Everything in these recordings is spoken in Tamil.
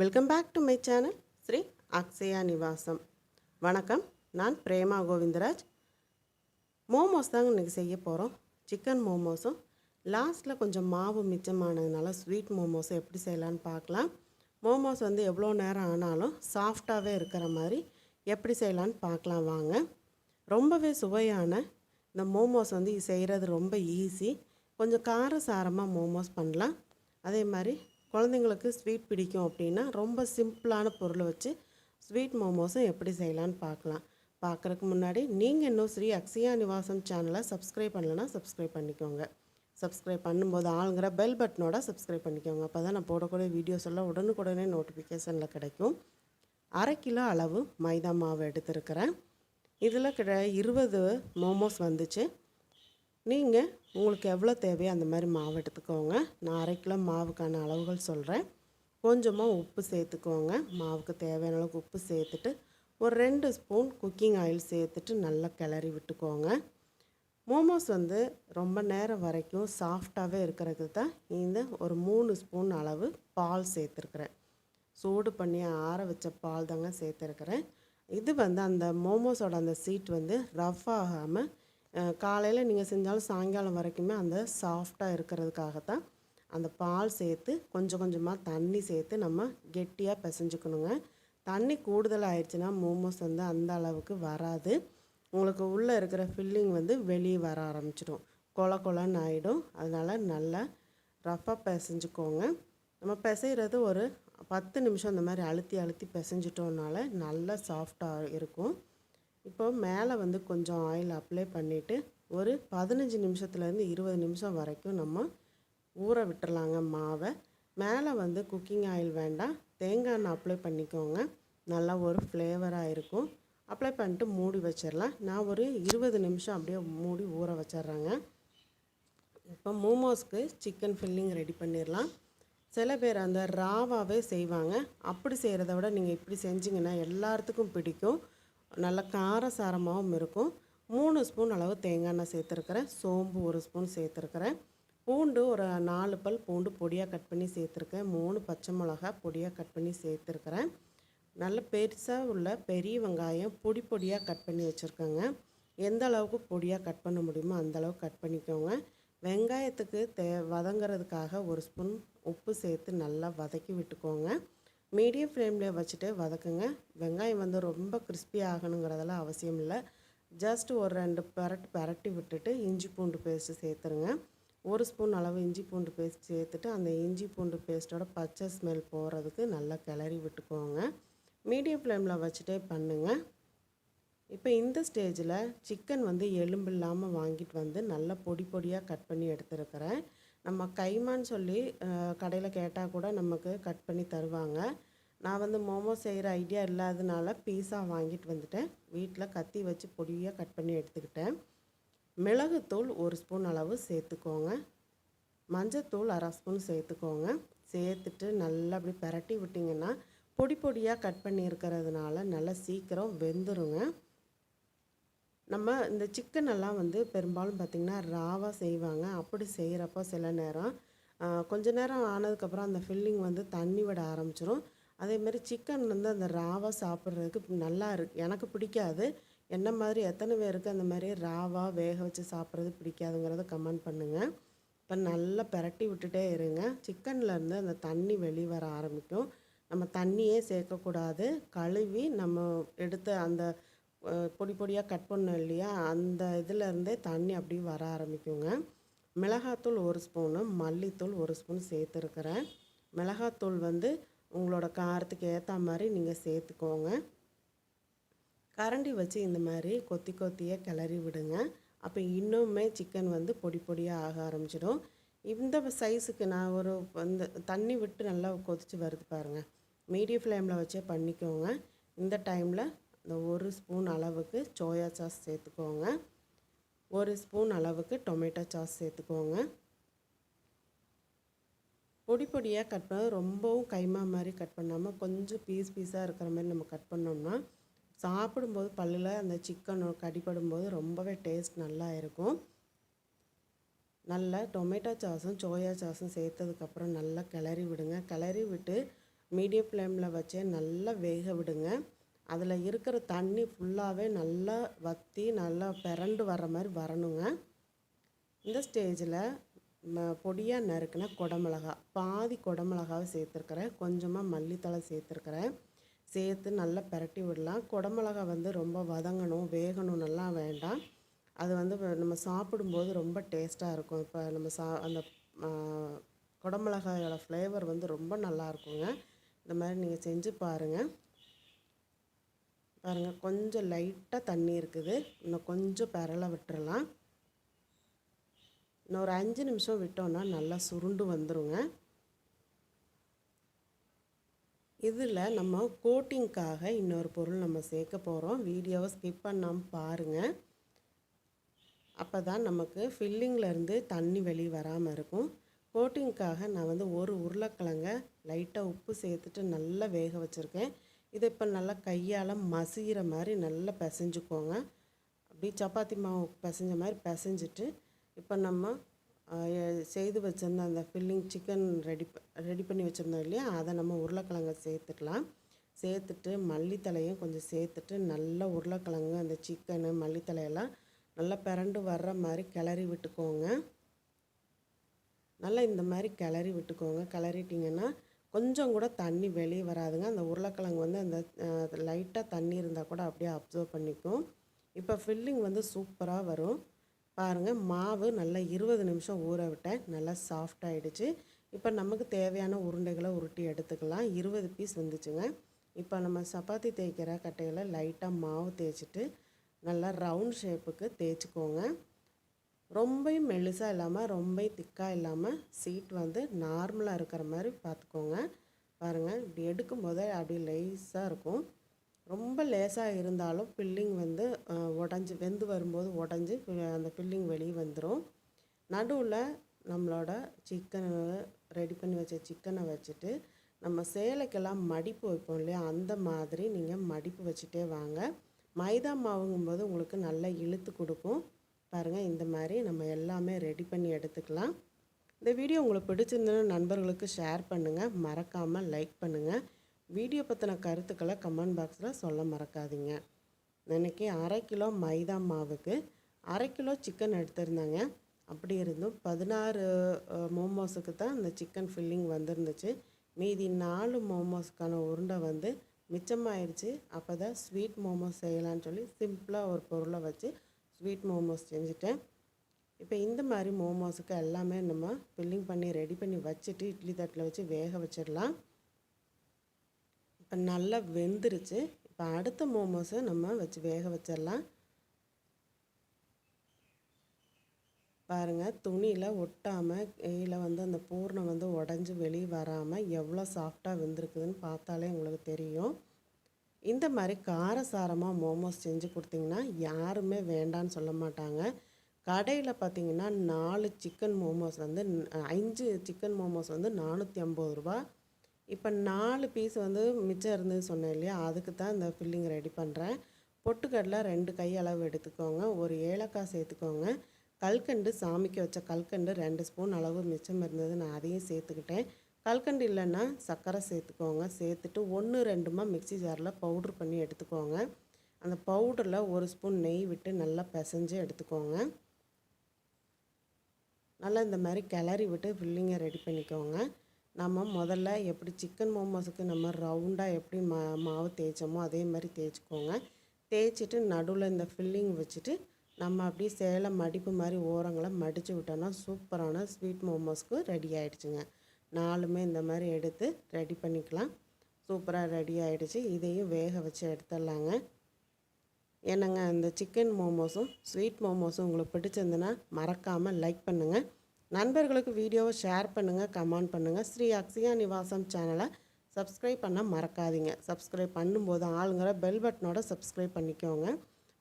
Welcome back to my channel Sri Akshaya Nivasam வணக்கம் நான் பிரேமா கோவிந்தராஜ். மோமோஸ் தாங்க இன்றைக்கி செய்ய போகிறோம் சிக்கன் மோமோஸும் லாஸ்ட்டில் கொஞ்சம் மாவு மிச்சமானதுனால ஸ்வீட் மோமோஸும் எப்படி செய்யலான்னு பார்க்கலாம். மோமோஸ் வந்து எவ்வளோ நேரம் ஆனாலும் சாஃப்டாகவே இருக்கிற மாதிரி எப்படி செய்யலான்னு பார்க்கலாம் வாங்க. ரொம்பவே சுவையான இந்த மோமோஸ் வந்து செய்கிறது ரொம்ப ஈஸி கொஞ்சம் காரசாரமாக மோமோஸ் பண்ணலாம். அதே மாதிரி குழந்தைங்களுக்கு ஸ்வீட் பிடிக்கும் அப்படின்னா ரொம்ப சிம்பிளான பொருளை வச்சு ஸ்வீட் மோமோஸும் எப்படி செய்யலான்னு பார்க்கலாம். பார்க்குறதுக்கு முன்னாடி நீங்கள் இன்னும் ஸ்ரீ அக்ஷயா நிவாசம் சேனலை சப்ஸ்கிரைப் பண்ணலைன்னா சப்ஸ்கிரைப் பண்ணிக்கோங்க. சப்ஸ்கிரைப் பண்ணும்போது ஆளுங்கிற பெல் பட்டனோட சப்ஸ்கிரைப் பண்ணிக்கோங்க. அப்போ தான் நான் போடக்கூடிய வீடியோஸ் எல்லாம் உடனுக்குடனே நோட்டிஃபிகேஷனில் கிடைக்கும். அரை கிலோ அளவு மைதா மாவு எடுத்திருக்கிறேன். இதில் கிட இருபது மோமோஸ் வந்துச்சு. நீங்கள் உங்களுக்கு எவ்வளோ தேவையோ அந்த மாதிரி மாவு எடுத்துக்கோங்க. நான் அரை கிலோ மாவுக்கான அளவுகள் சொல்கிறேன் கொஞ்சமாக உப்பு சேர்த்துக்கோங்க. மாவுக்கு தேவையான அளவுக்கு உப்பு சேர்த்துட்டு ஒரு ரெண்டு ஸ்பூன் குக்கிங் ஆயில் சேர்த்துட்டு நல்லா கிளறி விட்டுக்கோங்க. மோமோஸ் வந்து ரொம்ப நேரம் வரைக்கும் சாஃப்டாகவே இருக்கிறதுக்கு தான் இந்த ஒரு மூணு ஸ்பூன் அளவு பால் சேர்த்துருக்குறேன். சூடு பண்ணி ஆற வச்ச பால் தாங்க சேர்த்துருக்குறேன். இது வந்து அந்த மோமோஸோட அந்த சீட் வந்து ரஃப் ஆகாமல் காலையில் நீங்கள் செஞ்சாலும் சாயங்காலம் வரைக்குமே அந்த சாஃப்டாக இருக்கிறதுக்காக தான் அந்த பால் சேர்த்து கொஞ்சம் கொஞ்சமாக தண்ணி சேர்த்து நம்ம கெட்டியாக பிசைஞ்சுக்கணுங்க. தண்ணி கூடுதல் ஆயிடுச்சுன்னா மோமோஸ் வந்து அந்த அளவுக்கு வராது. உங்களுக்கு உள்ளே இருக்கிற ஃபில்லிங் வந்து வெளியே வர ஆரம்பிச்சிடும். கொல கொலன்னு ஆகிடும் அதனால் நல்லா ரஃப்பாக பிசைஞ்சுக்கோங்க. நம்ம பிசைகிறது ஒரு பத்து நிமிஷம் அந்த மாதிரி அழுத்தி அழுத்தி பிசைஞ்சிட்டோம்னால நல்லா சாஃப்டாக இருக்கும். இப்போ மேலே வந்து கொஞ்சம் ஆயில் அப்ளை பண்ணிவிட்டு ஒரு பதினஞ்சு நிமிஷத்துலேருந்து இருபது நிமிஷம் வரைக்கும் நம்ம ஊற விட்டுறலாங்க மாவை. மேலே வந்து குக்கிங் ஆயில் வேண்டாம். தேங்காய் எண்ணெய் அப்ளை பண்ணிக்கோங்க. நல்லா ஒரு ஃப்ளேவராக இருக்கும். அப்ளை பண்ணிட்டு மூடி வச்சிடலாம். நான் ஒரு இருபது நிமிஷம் அப்படியே மூடி ஊற வச்சிட்றேங்க. இப்போ மோமோஸ்க்கு சிக்கன் ஃபில்லிங் ரெடி பண்ணிடலாம். சில பேர் அந்த ராவாகவே செய்வாங்க. அப்படி செய்கிறத விட நீங்கள் இப்படி செஞ்சிங்கன்னா எல்லாத்துக்கும் பிடிக்கும். நல்ல காரசாரமாகவும் இருக்கும். மூணு ஸ்பூன் அளவு தேங்காய் எண்ணெய் சேர்த்துருக்கிறேன். சோம்பு ஒரு ஸ்பூன் சேர்த்துருக்கிறேன். பூண்டு ஒரு நாலு பல் பூண்டு பொடியாக கட் பண்ணி சேர்த்துருக்கேன். மூணு பச்சை மிளகா பொடியாக கட் பண்ணி சேர்த்துருக்கிறேன். நல்ல பெருசாக உள்ள பெரிய வெங்காயம் பொடி பொடியாக கட் பண்ணி வச்சுருக்கேங்க. எந்த அளவுக்கு பொடியாக கட் பண்ண முடியுமோ அந்த அளவுக்கு கட் பண்ணிக்கோங்க. வெங்காயத்துக்கு தே வதங்கிறதுக்காக ஒரு ஸ்பூன் உப்பு சேர்த்து நல்லா வதக்கி விட்டுக்கோங்க. மீடியம் ஃப்ளேமில் வச்சுட்டு வதக்குங்க. வெங்காயம் வந்து ரொம்ப கிறிஸ்பி ஆகணுங்கிறதெல்லாம் அவசியம் இல்லை. ஜஸ்ட் ஒரு ரெண்டு பரட்டு பரட்டி விட்டுட்டு இஞ்சி பூண்டு பேஸ்ட்டு சேர்த்துருங்க. ஒரு ஸ்பூன் அளவு இஞ்சி பூண்டு பேஸ்ட் சேர்த்துட்டு அந்த இஞ்சி பூண்டு பேஸ்ட்டோட பச்சை ஸ்மெல் போகிறதுக்கு நல்லா கிளறி விட்டுக்கோங்க. மீடியம் ஃப்ளேமில் வச்சுட்டே பண்ணுங்கள் இப்போ இந்த ஸ்டேஜில் சிக்கன் வந்து எலும்பு இல்லாமல் வாங்கிட்டு வந்து நல்லா பொடி பொடியாக கட் பண்ணி எடுத்துருக்கிறேன். நம்ம கைமான்னு சொல்லி கடையில் கேட்டால் கூட நமக்கு கட் பண்ணி தருவாங்க. நான் வந்து மோமோ செய்கிற ஐடியா இல்லாததுனால பீஸா வாங்கிட்டு வந்துட்டேன். வீட்டில் கத்தி வச்சு பொடியாக கட் பண்ணி எடுத்துக்கிட்டேன். மிளகுத்தூள் ஒரு ஸ்பூன் அளவு சேர்த்துக்கோங்க. மஞ்சத்தூள் அரை ஸ்பூன் சேர்த்துக்கோங்க. சேர்த்துட்டு நல்லா அப்படி பரட்டி விட்டிங்கன்னா பொடி பொடியாக கட் பண்ணி இருக்கிறதுனால நல்லா சீக்கிரம் வெந்துருங்க. நம்ம இந்த சிக்கன் எல்லாம் வந்து பெரும்பாலும் பார்த்திங்கன்னா ராவாக செய்வாங்க. அப்படி செய்கிறப்போ சில நேரம் கொஞ்ச நேரம் ஆனதுக்கப்புறம் அந்த ஃபில்லிங் வந்து தண்ணி விட ஆரம்பிச்சிரும். அதேமாரி சிக்கன் வந்து அந்த ராவாக சாப்பிட்றதுக்கு நல்லா இருக்கு எனக்கு பிடிக்காது. என்ன மாதிரி எத்தனை பேருக்கு அந்த மாதிரி ராவாக வேக வச்சு சாப்பிட்றது பிடிக்காதுங்கிறத கமெண்ட் பண்ணுங்கள் இப்போ நல்லா பெரட்டி விட்டுட்டே இருங்க. சிக்கன்லேருந்து அந்த தண்ணி வெளியே வர ஆரம்பிக்கும். நம்ம தண்ணியே சேர்க்கக்கூடாது. கழுவி நம்ம எடுத்த அந்த பொடி பொடியாக கட் பண்ணோம் இல்லையா? அந்த இதுலேருந்தே தண்ணி அப்படியே வர ஆரம்பிக்குங்க. மிளகாத்தூள் ஒரு ஸ்பூனு மல்லித்தூள் ஒரு ஸ்பூன் சேர்த்துருக்குறேன். மிளகாத்தூள் வந்து உங்களோட காரத்துக்கு ஏற்ற மாதிரி நீங்கள் சேர்த்துக்கோங்க. கரண்டி வச்சு இந்த மாதிரி கொத்தி கொத்தியாக கிளறி விடுங்க. அப்போ இன்னுமே சிக்கன் வந்து பொடி பொடியாக ஆக ஆரம்பிச்சிடும். இந்த சைஸுக்கு நான் ஒரு வந்து தண்ணி விட்டு நல்லா கொதித்து வருது பாருங்கள் மீடியம் ஃப்ளேமில் வச்சே பண்ணிக்கோங்க. இந்த டைமில் இந்த ஒரு ஸ்பூன் அளவுக்கு சோயா சாஸ் சேர்த்துக்கோங்க. ஒரு ஸ்பூன் அளவுக்கு டொமேட்டோ சாஸ் சேர்த்துக்கோங்க. பொடி பொடியாக கட் பண்ண ரொம்பவும் கைமா மாதிரி கட் பண்ணாமல் கொஞ்சம் பீஸ் பீஸாக இருக்கிற மாதிரி நம்ம கட் பண்ணோம்னா சாப்பிடும்போது பல்லில் அந்த சிக்கன் கடிப்படும்போது ரொம்பவே டேஸ்ட் நல்லா இருக்கும். நல்லா டொமேட்டோ சாஸும் சோயா சாஸும் சேர்த்ததுக்கப்புறம் நல்லா கிளறி விடுங்க. கிளறி விட்டு மீடியம் ஃப்ளேமில் வச்சே நல்லா வேக விடுங்க. அதில் இருக்கிற தண்ணி ஃபுல்லாகவே நல்லா வற்றி நல்லா பிறண்டு வர மாதிரி வரணுங்க. இந்த ஸ்டேஜில் பொடியாக நறுக்கின குடமிளகா பாதி குடமிளகாவை சேர்த்துருக்குறேன். கொஞ்சமாக மல்லித்தழை சேர்த்துருக்குறேன். சேர்த்து நல்லா பிரட்டி விடலாம். குடமிளகா வந்து ரொம்ப வதங்கணும் வேகணும் நல்லா வேண்டாம். அது வந்து நம்ம சாப்பிடும்போது ரொம்ப டேஸ்ட்டாக இருக்கும். இப்போ நம்ம சா அந்த குடமிளகாயோட ஃப்ளேவர் வந்து ரொம்ப நல்லா இருக்குங்க. இந்த மாதிரி நீங்கள் செஞ்சு பாருங்கள் பாருங்கள் கொஞ்சம் லைட்டாக தண்ணி இருக்குது. இன்னும் கொஞ்சம் பரல விட்டுறலாம். இன்னும் ஒரு அஞ்சு நிமிஷம் விட்டோன்னா நல்லா சுருண்டு வந்துருங்க. இதில் நம்ம கோட்டிங்க்காக இன்னொரு பொருள் நம்ம சேர்க்க போகிறோம் வீடியோவை ஸ்கிப் பண்ணாமல் பாருங்கள் அப்போ தான் நமக்கு ஃபில்லிங்லேருந்து தண்ணி வெளியே வராமல் இருக்கும். கோட்டிங்க்காக நான் வந்து ஒரு உருளைக்கிழங்க லைட்டாக உப்பு சேர்த்துட்டு நல்லா வேக வச்சுருக்கேன். இதை இப்போ நல்லா கையால் மசிகிற மாதிரி நல்லா பிசைஞ்சுக்கோங்க. அப்படி சப்பாத்தி மாவு பிசைஞ்ச மாதிரி பிசைஞ்சிட்டு இப்போ நம்ம செய்து வச்சுருந்த அந்த ஃபில்லிங் சிக்கன் ரெடி ரெடி பண்ணி வச்சுருந்தோம் இல்லையா? அதை நம்ம உருளைக்கிழங்க சேர்த்துக்கலாம். சேர்த்துட்டு மல்லித்தலையும் கொஞ்சம் சேர்த்துட்டு நல்லா உருளைக்கிழங்கு அந்த சிக்கனு மல்லித்தலையெல்லாம் நல்லா பிறண்டு வர்ற மாதிரி கிளறி விட்டுக்கோங்க. நல்லா இந்த மாதிரி கிளறி விட்டுக்கோங்க. கிளறிட்டிங்கன்னா கொஞ்சம் கூட தண்ணி வெளியே வராதுங்க. அந்த உருளைக்கிழங்கு தண்ணி இருந்தால் கூட அப்படியே அப்சர்வ் பண்ணிக்கும். இப்போ ஃபில்லிங் வந்து சூப்பராக வரும். பாருங்கள் மாவு நல்லா இருபது நிமிஷம் ஊற விட்டேன். நல்லா சாஃப்டாகிடுச்சு இப்போ நமக்கு தேவையான உருண்டைகளை உருட்டி எடுத்துக்கலாம். இருபது பீஸ் வந்துச்சுங்க. இப்போ நம்ம சப்பாத்தி தேய்க்கிற கட்டையில் லைட்டாக மாவு தேய்ச்சிட்டு நல்லா ரவுண்ட் ஷேப்புக்கு தேய்ச்சிக்கோங்க. ரொம்பையும் மெலிசாக இல்லாமல் ரொம்ப திக்காக இல்லாமல் சீட் வந்து நார்மலாக இருக்கிற மாதிரி பார்த்துக்கோங்க. பாருங்கள் இப்படி எடுக்கும் போதே அப்படி லேஸாக இருக்கும். ரொம்ப லேசாக இருந்தாலும் பில்லிங் வந்து உடஞ்சி வெந்து வரும்போது உடஞ்சி அந்த பில்லிங் வெளியே வந்துடும் நடுவில் நம்மளோட சிக்கனை ரெடி பண்ணி வச்ச சிக்கனை வச்சுட்டு நம்ம சேலைக்கெல்லாம் மடிப்பு வைப்போம் இல்லையா? அந்த மாதிரி நீங்கள் மடிப்பு வச்சுட்டே வாங்க. மைதா மாவுங்கும்போது உங்களுக்கு நல்லா இழுத்து கொடுக்கும். பாருங்கள் இந்த மாதிரி நம்ம எல்லாமே ரெடி பண்ணி எடுத்துக்கலாம். இந்த வீடியோ உங்களுக்கு பிடிச்சிருந்ததுன்னா நண்பர்களுக்கு ஷேர் பண்ணுங்கள் மறக்காமல் லைக் பண்ணுங்கள் வீடியோ பற்றின கருத்துக்களை கமெண்ட் பாக்ஸில் சொல்ல மறக்காதீங்க. இன்றைக்கி அரை கிலோ மைதா மாவுக்கு அரை கிலோ சிக்கன் எடுத்திருந்தாங்க. அப்படி இருந்தும் பதினாறு மோமோஸுக்கு தான் இந்த சிக்கன் ஃபில்லிங் வந்துருந்துச்சு. மீதி நாலு மோமோஸ்க்கான உருண்டை வந்து மிச்சமாயிடுச்சு அப்போ தான் ஸ்வீட் மோமோஸ் செய்யலான்னு சொல்லி சிம்பிளாக ஒரு பொருளை வச்சு ஸ்வீட் மோமோஸ் செஞ்சுட்டேன். இப்போ இந்த மாதிரி மோமோஸுக்கு எல்லாமே நம்ம ஃபில்லிங் பண்ணி ரெடி பண்ணி வச்சுட்டு இட்லி தட்டில் வச்சு வேக வச்சிடலாம். இப்போ நல்லா வெந்துருச்சு. இப்போ அடுத்த மோமோஸை நம்ம வச்சு வேக வச்சிடலாம். பாருங்கள் துணியில் ஒட்டாமல் கையில் வந்து அந்த பூர்ணம் வந்து உடஞ்சி வெளியே வராமல் எவ்வளோ சாஃப்டாக வெந்திருக்குதுன்னு பார்த்தாலே உங்களுக்கு தெரியும். இந்த மாதிரி காரசாரமாக மோமோஸ் செஞ்சு கொடுத்தீங்கன்னா யாருமே வேண்டான்னு சொல்ல மாட்டாங்க. கடையில் பார்த்தீங்கன்னா நாலு சிக்கன் மோமோஸ் வந்து அஞ்சு சிக்கன் மோமோஸ் வந்து நானூற்றி ஐம்பது ரூபா இப்போ நாலு பீஸ் வந்து மிச்சம் இருந்தது சொன்னேன் இல்லையா? அதுக்கு தான் இந்த ஃபில்லிங் ரெடி பண்ணுறேன் பொட்டுக்கடலை ரெண்டு கை அளவு எடுத்துக்கோங்க. ஒரு ஏலக்காய் சேர்த்துக்கோங்க. கல்கண்டு சாமிக்கு வச்ச கல்கண்டு ரெண்டு ஸ்பூன் அளவு மிச்சம் இருந்தது. நான் அதையும் சேர்த்துக்கிட்டேன். கல்கண்டு இல்லைன்னா சர்க்கரை சேர்த்துக்கோங்க. சேர்த்துட்டு ஒன்று ரெண்டுமா மிக்சி ஜாரில் பவுட்ரு பண்ணி எடுத்துக்கோங்க. அந்த பவுடரில் ஒரு ஸ்பூன் நெய் விட்டு நல்லா பிசைஞ்சு எடுத்துக்கோங்க. நல்லா இந்த மாதிரி கிளறி விட்டு ஃபில்லிங்கை ரெடி பண்ணிக்கோங்க. நம்ம முதல்ல எப்படி சிக்கன் மோமோஸுக்கு நம்ம ரவுண்டாக எப்படி மா மாவு தேய்ச்சோமோ அதே மாதிரி தேய்ச்சிக்கோங்க. தேய்ச்சிட்டு நடுவில் இந்த ஃபில்லிங் வச்சுட்டு நம்ம அப்படியே சேலை மடிப்பு மாதிரி ஓரங்களை மடித்து விட்டோன்னா சூப்பரான ஸ்வீட் மோமோஸ்க்கு ரெடி ஆகிடுச்சுங்க நாலுமே இந்த மாதிரி எடுத்து ரெடி பண்ணிக்கலாம். சூப்பராக ரெடி ஆகிடுச்சு இதையும் வேக வச்சு எடுத்துடலாங்க. என்னங்க இந்த சிக்கன் மோமோஸும் ஸ்வீட் மோமோஸும் உங்களுக்கு பிடிச்சிருந்துன்னா மறக்காமல் லைக் பண்ணுங்கள் நண்பர்களுக்கு வீடியோவை ஷேர் பண்ணுங்கள் கமெண்ட் பண்ணுங்கள் ஸ்ரீ அக்ஷயா நிவாசம் சேனலை சப்ஸ்கிரைப் பண்ண மறக்காதீங்க. சப்ஸ்கிரைப் பண்ணும்போது ஆளுங்கிற பெல் பட்டனோட சப்ஸ்கிரைப் பண்ணிக்கோங்க.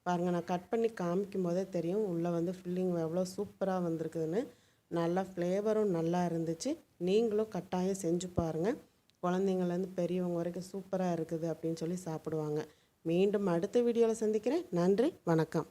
பாருங்கள் நான் கட் பண்ணி காமிக்கும் போதே தெரியும் உள்ளே வந்து ஃபில்லிங் எவ்வளோ சூப்பராக வந்திருக்குதுன்னு. நல்லா ஃப்ளேவரும் நல்லா இருந்துச்சு. நீங்களும் கட்டாயம் செஞ்சு பாருங்கள் குழந்தைங்கள்லேருந்து பெரியவங்க வரைக்கும் சூப்பராக இருக்குது அப்படின்னு சொல்லி சாப்பிடுவாங்க. மீண்டும் அடுத்த வீடியோவில் சந்திக்கிறேன். நன்றி வணக்கம்.